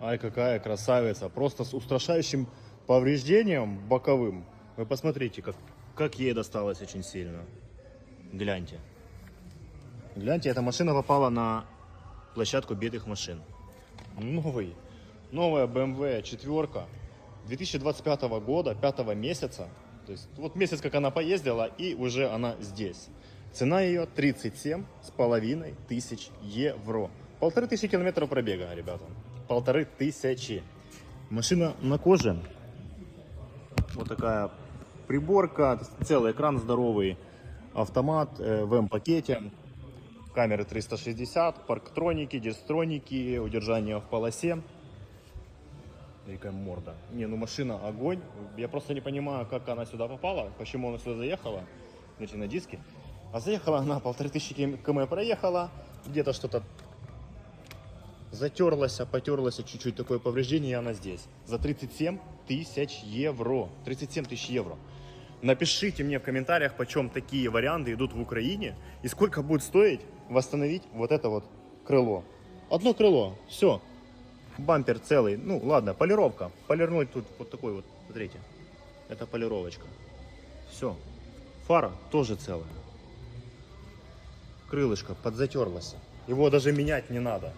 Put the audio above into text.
Ай, какая красавица. Просто с устрашающим повреждением боковым. Вы посмотрите, как, как ей досталось очень сильно. Гляньте. Гляньте, эта машина попала на площадку битых машин. Новый. Новая BMW четверка 2025 года, 5 месяца. То есть вот месяц, как она поездила, и уже она здесь. Цена ее 37 с половиной тысяч евро. Полторы тысячи километров пробега, ребята. Полторы тысячи. Машина на коже. Вот такая приборка, целый экран здоровый, автомат э, в М-пакете, камеры 360, парктроники, дистроники, удержание в полосе. Какая морда. Не, ну машина огонь. Я просто не понимаю, как она сюда попала, почему она сюда заехала. Значит, на диске. А заехала она, полторы тысячи км проехала, где-то что-то затерлась, потерлась чуть-чуть такое повреждение, и она здесь. За 37 тысяч евро. 37 тысяч евро. Напишите мне в комментариях, почем такие варианты идут в Украине и сколько будет стоить восстановить вот это вот крыло. Одно крыло, все. Бампер целый. Ну ладно, полировка. Полирнуть тут вот такой вот, смотрите. Это полировочка. Все. Фара тоже целая. Крылышко подзатерлась. Его даже менять не надо.